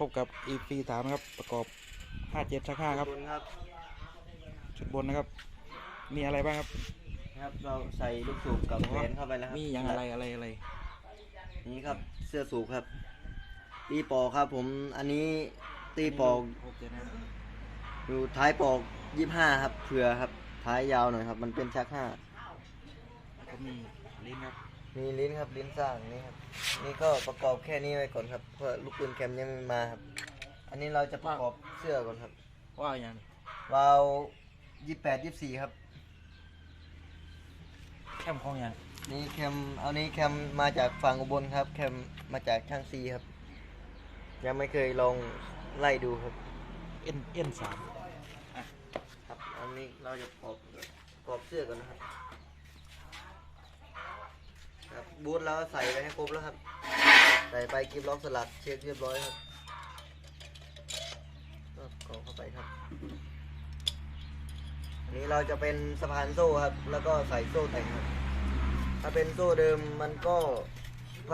พบกับ EP สามนะครับ ประกอบห้าเจ็ดชักห้าครับบนครับชุดบนนะครับ มีอะไรบ้างครับครับเราใส่ลูกสูบกับแหวนเข้าไปแล้วครับมีอย่างอะไรอะไรอะไร นี่ครับเสื้อสูบครับ ตีปอกครับ ผมอันนี้ตีปอกหกเจ็ดนะครับอยู่ท้ายปอกยี่ห้าครับเผื่อครับ ท้ายยาวหน่อยครับ มันเป็นชักห้าแล้วก็มีลิ้นครับ มีลิ้นครับลิ้นสร้างนี่ครับนี่ก็ประกอบแค่นี้ไว้ก่อนครับเพราะลูกปืนแคมยังไม่มาครับ อันนี้เราจะประกอบเสื้อก่อนครับว่าอย่างวาล์วยี่แปดยี่สี่ครับ แคมของอย่างนี่แคมเอานี้แคมมาจากฝั่งอุบลครับ แคมมาจากช่างซีครับ ยังไม่เคยลองไล่ดูครับเอ็นเอ็นสามครับอันนี้เราจะประกอบประกอบเสื้อก่อนนะครับ ครั บบูทเราใส่ไปให้ครบแล้วครับ ใส่ไปกิบล็อกสลักเช็คเรียบร้อยครับก็กรอกเข้าไปครับอันนี้เราจะเป็นสะพานโซ่ครับ แล้วก็ใส่โซ่แต่งครับ ถ้าเป็นโซ่เดิมมันก็ไข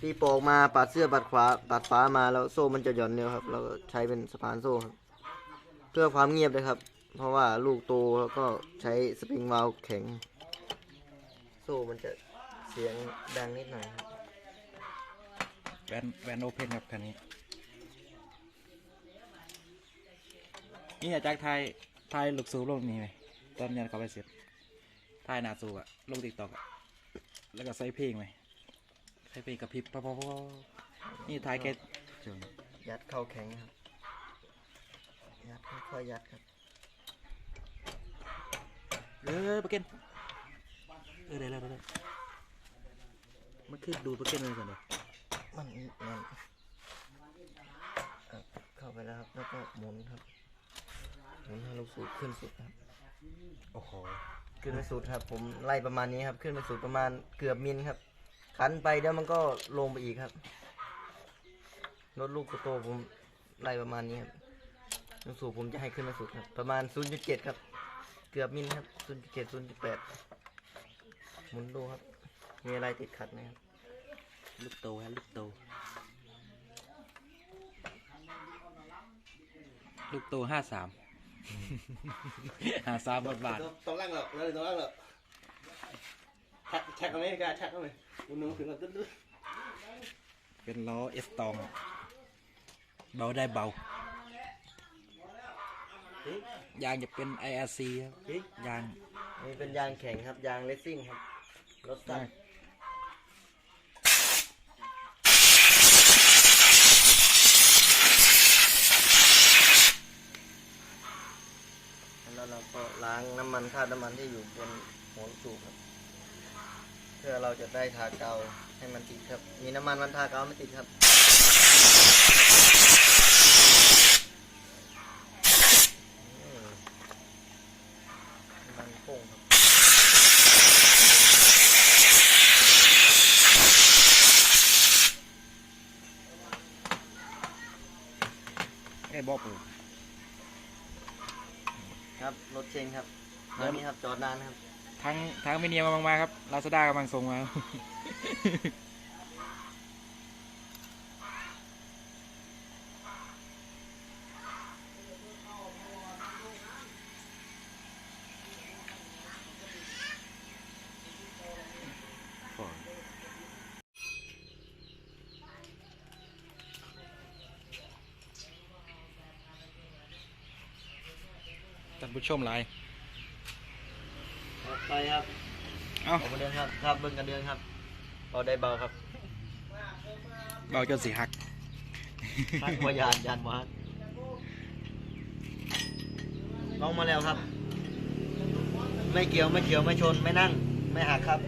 ตีโปกมาปัดเสื้อปัดขวาปัดฟ้ามาแล้วโซ่มันจะหย่อนเร็วครับเราก็ใช้เป็นสะพานโซ่ครับ เพื่อความเงียบเลยครับ เพราะว่าลูกโตแล้วก็ใช้สปริงวาลวแข็ง โซ่มันจะ เสียงดังนิดหน่อยครับแวนแวนโอเพนครับคันนี้ นี่อาจารย์ไทยไทยลูกสูบลงนี่ไหมตอนยันเขาไปเสร็จไทยนาสูบอะลงติ๊กตอกอะแล้วก็ใส่เพลงไหมใส่เพลงกับพริบพอพอพอนี่ไทยแกเจอยัดเข้าแข็งครับ ยัดค่อยๆยัดครับเออปะเกนเออได้แล้วได้แล้ว มันคือดูปะเกนเลยก่อนเดี๋ยวมันมันอะเข้าไปแล้วครับ แล้วก็หมุนครับ หมุนให้ลูกสูบขึ้นสุดครับ โอ้โห ขึ้นไปสุดครับ ผมไล่ประมาณนี้ครับ ขึ้นไปสุดประมาณเกือบมิลครับ ขันไปเดี๋ยวมันก็ลงไปอีกครับ รถลูกโตๆผมไล่ประมาณนี้ครับลูกสูบผมจะให้ขึ้นไปสุดครับ ประมาณ 0.7 ครับ เกือบมิลครับ 0.7 0.8หมุนดูครับ มีอะไรติดขัดไหมครับ ลูกโตฮะลูกโต ลูกโตห้าสามห้าสามบาทบาทต้องล่างหรอกเลยต้องล่างหรอกแท็กแท็กเอาไหมกล้าแท็กเอาไหมอุ่นน้ำถึงกันตึ๊ดตึ๊ดเป็นล้อเอสตอง เบาได้เบาเฮ้ยยางจะเป็น IRC ครับเฮ้ยยางนี่เป็นยางแข็งครับ ยางเลสซิ่งครับ รถสั้น แล้วเราก็ล้างน้ำมันคราบน้ำมันที่อยู่บนหัวสูบครับ เพื่อเราจะได้ทาเกาให้มันติดครับ มีน้ำมันมันทาเกาไม่ติดครับมันโป่งครับไอ้บอกปูค รับรถเชงครับเดี๋อัยวนนี้ครับจอดนานครับ ทั้งทั้งมิเนียมามาครับลาซาด้ากำลังส่งมา ท่านผู้ชมหลายครับไปครับเอ้าออกมาเดินครับครับเบิ่งกันเดินครับเบาได้เบาครับเบาจนสีหักทักว่ายานยานมาลองมาแล้วครับ ไม่เกี่ยวไม่เกี่ยวไม่ชนไม่นั่ง ไม่หักครับ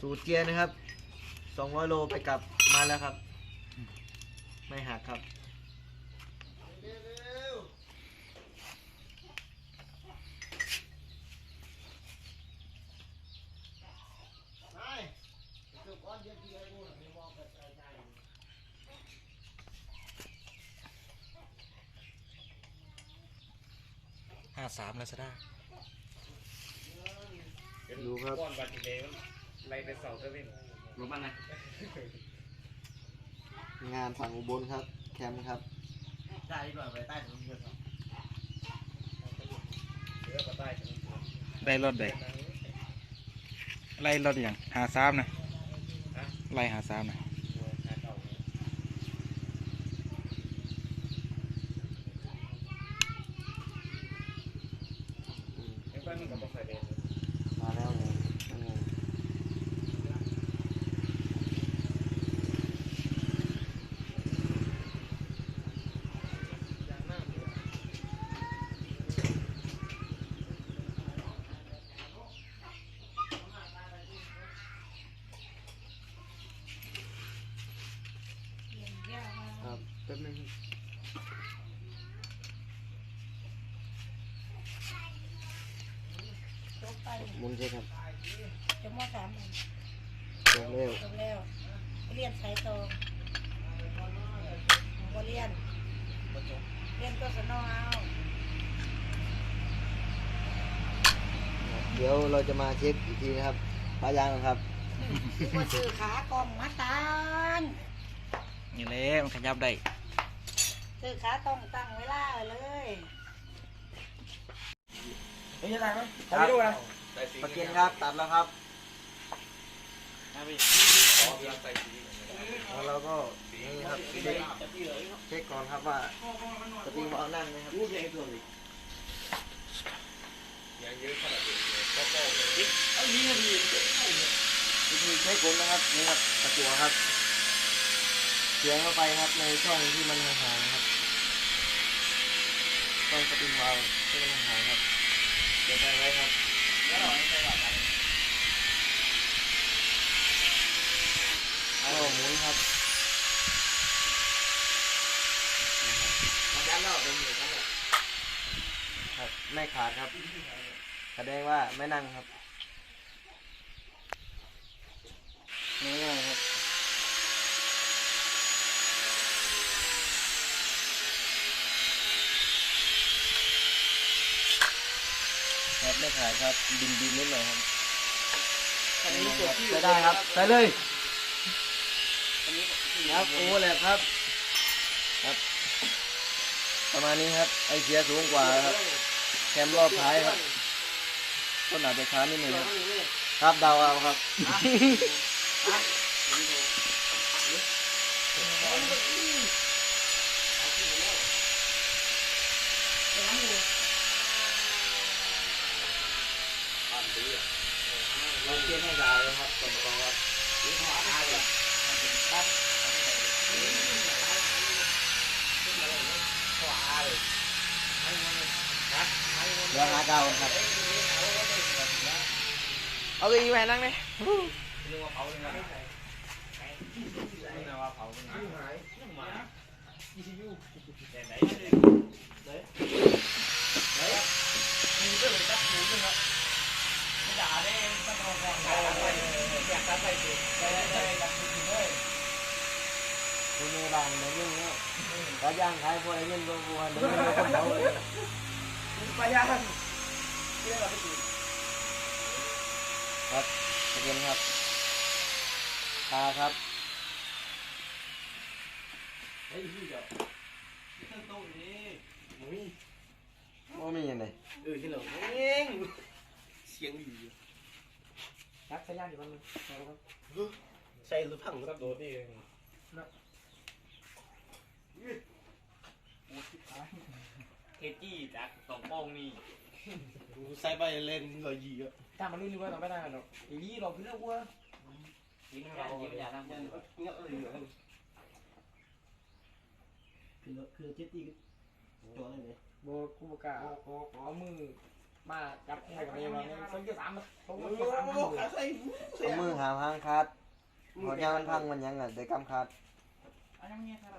สูตรเกียร์นะครับ 200 โลไปกลับมาแล้วครับ ไม่หักครับ ห้าสามลาซาด้า ดูครับ ก้อนบัตรเดย์ไล่ไปเสาเซเว่นรู้มันนะ งานฝั่งอุบลครับ แคมป์ครับได้ดีกว่าไปใต้ถุนเยอะครับเสือปลาใต้ได้รถได้ไล่รถอย่างหาซ้ำนะไล่หาซ้ำนะไอ้บ้านนี่กับปลาใส่เดย์มาแล้วไงนั่นไง ครับแป๊บนึงครับ จบไป หมุนใช่ครับจบมสามจบเร็วจบแล้ว เรียนสายตรงบ่เรียน เรียนตัวสนอเอาเดี๋ยวเราจะมาเช็คอีกทีนะครับปลายางนะครับคือว่าซื้อขากล่องมาตังนี่แหละมันขยับได้ซื้อขาต้องตั้งเวลาเลยเฮ้ยยังไงไหมครับ ประเกียนครับตัดแล้วครับแล้วเราก็นี่ครับเช็คเช็คก่อนครับว่าสปริงเบานั่งไหมครับรู้ใหญ่ตัวนี้วิธีเช็คผมนะครับนี่ครับตะกัวครับเสียงเข้าไปครับในช่องที่มันห่างๆครับช่องสปริงเบาที่มันห่างๆครับเสียบไปไว้ครับ เอาหมุนครับยันแล้วเป็นหนกันแหละครับไม่ขาดครับแสดงว่าไม่นั่งครับง่าย ครับครับไม่ขาดครับบินบินนิดหน่อยครับอันนี้จบที่ใช้ได้ครับใส่เลยครับโอ้แหละครับ ครับ ประมาณนี้ครับไอเสียสูงกว่าครับแคมรอบท้ายครับต้นอาจจะช้านิดหนึ่งครับครับเดาเอาครับ เราเทียนให้ดาวเลย ครับตรงตรงครับเดี๋ยวหาดาวครับเอาเก้าอี้มานั่งเลยคุณมือบางเดี๋ยวยิ่งเนี่ยก็ย่างขายพวกไอ้เงินพวกพวกเดี๋ยวเงินคนเขาเลยปลายางครับขอบคุณครับตาครับเฮ้ยพี่เดี๋ยวตั้งโต๊ะนี้มุ้ยว่ามีอย่างไรเออที่เราเองเสียงดียักษ์ใช้ยากอยู่บ้างใส่หรือพังสับโดดนี่เทจี้จากสองโป้งนี่ใส่ไปเล่นก็ยีอะถ้ามันรุ่นนี้ว่าเราไม่ได้หรอกอีนี้เราคือเรื่องว่ายิ้มเรายิ้มอย่าทำเงี้ยเงี้ยอะไรอยู่คือคือเจ็ดตีตัวอะไรเนี่ยโบกูบอกกล้าเอาเอาเอามือ มาจับให้กับเมียเราเนี่ยต้องเกี่วสามมันที่สามมันโหขาใส่เอามือหาหางคาดหัวยางมันพังมันยังอะแต่กำคาดอันนั้นเนี่ยถ้าเรา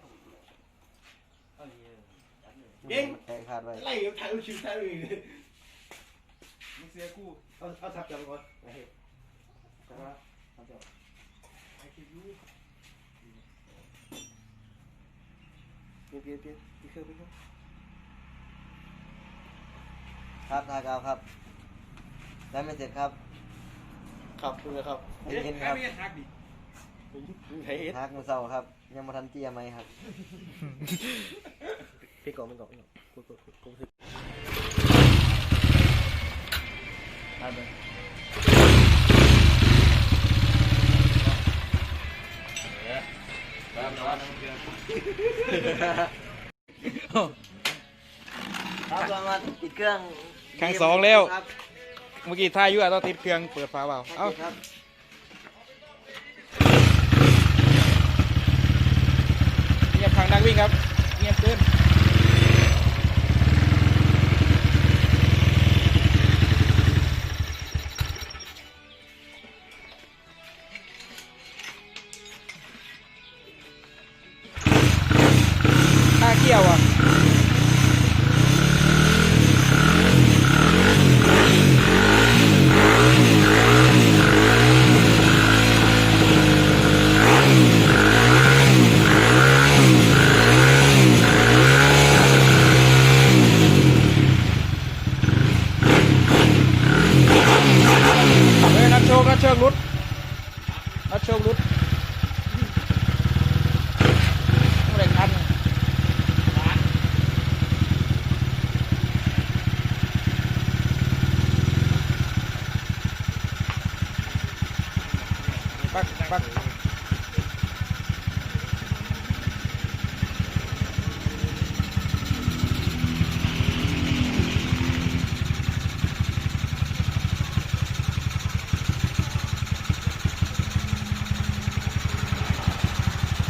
เออจัดเยเก่งแทงคาดไว้ไล่ถ่ายชิวถ่ายเลยมึงเสียกูเอาเอาทับจังก่อนแต่ว่าทำเดี๋ยวเปลี่ยนเปลี่ยนเปลี่ยนพี่เคยพี่เคย ครับทากาวครับได้ไม่เสร็จครับครับคุณเลยครับผมเห็นครับไม่ใช่ทักดิเฮ้ยทักมือเศร้าครับ ยังมาทันเจียไหมครับ พี่กองพี่กองพี่กองพูดพูดพูดพูดได้เลยครับเรามาติดเครื่อง ครั้งสองแล้ว ครับเมื่อกี้ท่ายุ่อะต้องติดเครื่องเปิดฝาเปล่าเอ้าครับเงียบทางนักวิ่งครับ เงียบเกินท่าเกี่ยวอะ เฮ้ยนักโชคนักโชครุดนักโชครุดเมื่อไหรคันปักปัก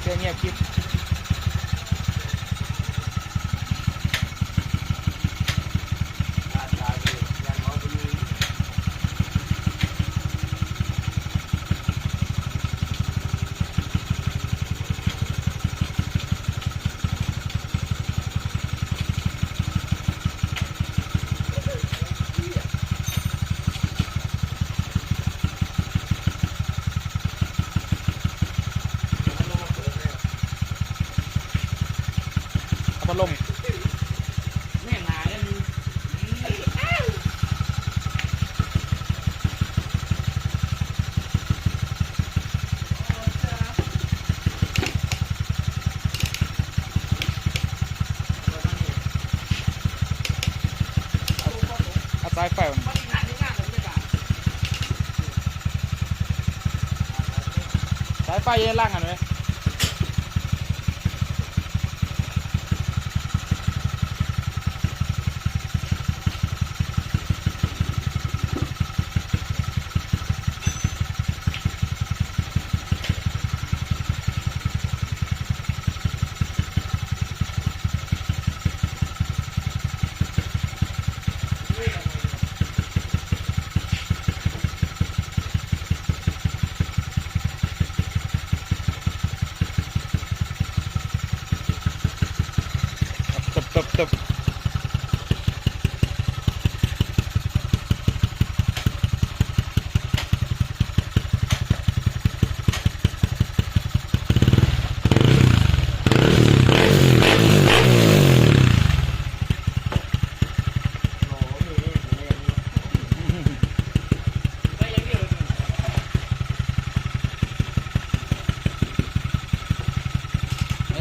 เสียงเงียบคลิป เอา พัดลมแม่งหาแล้วมึงเอาสายไฟมันสายไฟเย็นล่างกันไหมตึบตึบตึบ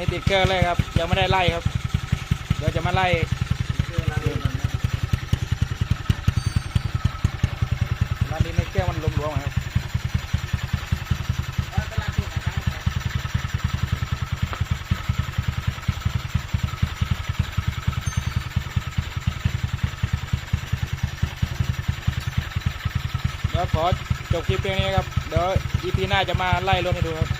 นี่ติด เครื่องเลยครับ ยังไม่ได้ไล่ครับ เดี๋ยวจะมาไล่ร้านนี้ในเครื่องมันรวมๆครับเดี๋ยวขอจบคลิปเพียงนี้ครับ เดี๋ยวอีพีหน้าจะมาไล่รถให้ดูครับ